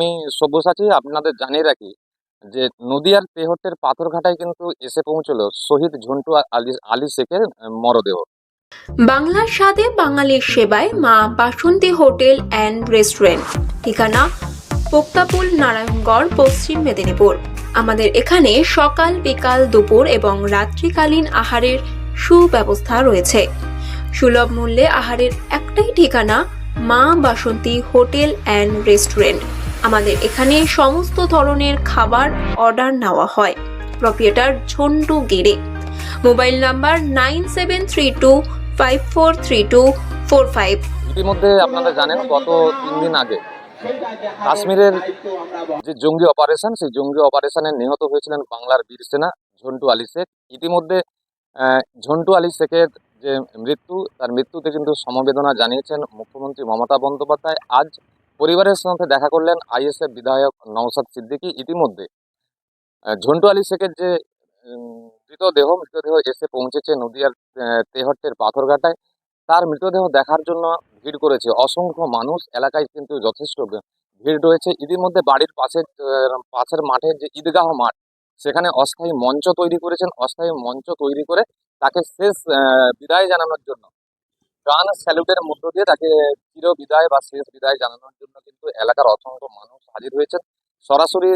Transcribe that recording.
আমি সব্যসাচী আপনাদের জানিয়ে রাখি যে নদিয়ার তেহট্টের পাথরঘাটায় কিন্তু এসে পৌঁছলো শহীদ ঝন্টু আলী আলী শেখের মরদেহ। বাংলার স্বাদে বাঙালির সেবায় মা বাসন্তী হোটেল অ্যান্ড রেস্টুরেন্ট। ঠিকানা পোক্তাপুল নারায়ণগড়, পশ্চিম মেদিনীপুর। আমাদের এখানে সকাল, বিকাল, দুপুর এবং রাত্রিকালীন আহারের সুব্যবস্থা রয়েছে। সুলভ মূল্যে আহারের একটাই ঠিকানা মা বাসন্তী হোটেল অ্যান্ড রেস্টুরেন্ট। আমাদের এখানে সমস্ত ধরনের খাবার অর্ডার নেওয়া হয়। প্রপিয়েটার ঝন্টু গেড়ে mobile number nine seven three two, five four three two, four five. ইতিমধ্যে আপনারা জানেন, গত তিন দিন আগে কাশ্মীরের যে জঙ্গি অপারেশন সেই জঙ্গি অপারেশনে নিহত হয়েছিলেন বাংলার বীর সেনা ঝন্টু আলী শেখ। ইতিমধ্যে ঝন্টু আলী শেখের যে মৃত্যু, তার মৃত্যুতে কিন্তু সমবেদনা জানিয়েছেন মুখ্যমন্ত্রী মমতা বন্দ্যোপাধ্যায়। আজ পরিবারের সাথে দেখা করলেন আইএসএফ বিধায়ক নওসাদ সিদ্দিকী ইতিমধ্যে। ঝন্টু আলী শেখের যে মৃতদেহ মৃতদেহ এসে পৌঁছেছে নদিয়ার তেহট্টের পাথরঘাটায়। তার মৃতদেহ দেখার জন্য ভিড় করেছে অসংখ্য মানুষ। এলাকায় কিন্তু যথেষ্ট ভিড় রয়েছে। ইতিমধ্যে বাড়ির পাশের পাশের মাঠের যে ঈদগাহ মাঠ, সেখানে অস্থায়ী মঞ্চ তৈরি করেছেন। অস্থায়ী মঞ্চ তৈরি করে তাকে শেষ বিদায় জানানোর জন্য। গান স্যালুটের মধ্য দিয়ে তাকে চির বিদায় বা শেষ বিদায় জানানোর জন্য কিন্তু এলাকার অসংখ্য মানুষ হাজির হয়েছেন। সরাসরি